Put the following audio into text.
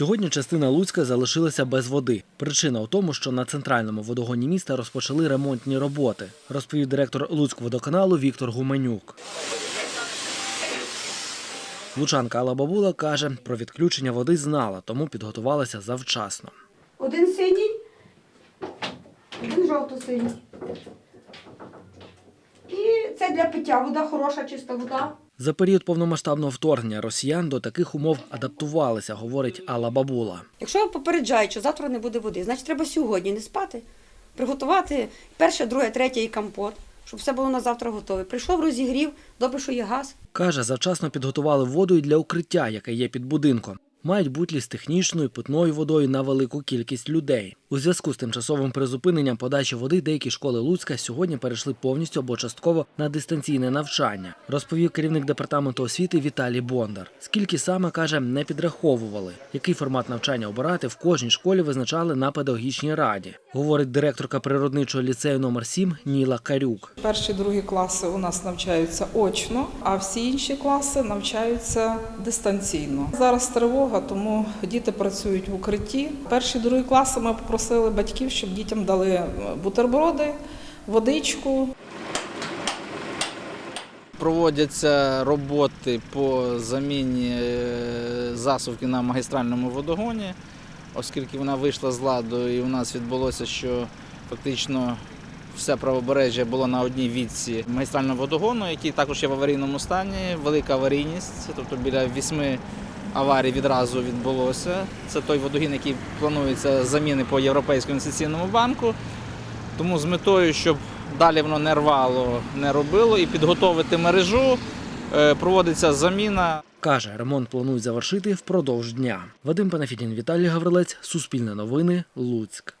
Сьогодні частина Луцька залишилася без води. Причина у тому, що на центральному водогоні міста розпочали ремонтні роботи, розповів директор Луцькводоканалу Віктор Гуменюк. Лучанка Алла Бабула каже, про відключення води знала, тому підготувалася завчасно. Один синій, один жовто-синій. І це для пиття вода, хороша, чиста вода. За період повномасштабного вторгнення росіян до таких умов адаптувалися, говорить Алла Бабула. Якщо попереджають, що завтра не буде води, значить треба сьогодні не спати, приготувати перше, друге, третє і компот, щоб все було на завтра готове. Прийшов розігрів, добре, що є газ. Каже, завчасно підготували воду і для укриття, яке є під будинком. Мають бутлі з технічною питною водою на велику кількість людей. У зв'язку з тимчасовим призупиненням подачі води деякі школи Луцька сьогодні перейшли повністю або частково на дистанційне навчання, розповів керівник департаменту освіти Віталій Бондар. Скільки саме каже, не підраховували. Який формат навчання обирати в кожній школі визначали на педагогічній раді, говорить директорка природничого ліцею номер 7 Ніла Карюк. Перші другі класи у нас навчаються очно, а всі інші класи навчаються дистанційно. Зараз тривога, тому діти працюють в укритті. Перші другі класи ми попросили батьків, щоб дітям дали е, бутерброди, водичку. Проводяться роботи по заміні е, засувки на магістральному водогоні, оскільки вона вийшла з ладу, і у нас відбулося, що фактично все правобережжя було на одній відці магістрального водогону, який також є в аварійному стані, велика аварійність, тобто біля вісьми аварій відразу відбулося. Це той водогін, який планується заміни по Європейському інвестиційному банку. Тому з метою, щоб далі воно не рвало, не робило, і підготовити мережу, е, проводиться заміна. Каже, ремонт планують завершити впродовж дня. Вадим Панафідін, Віталій Гаврилець, Суспільне новини, Луцьк.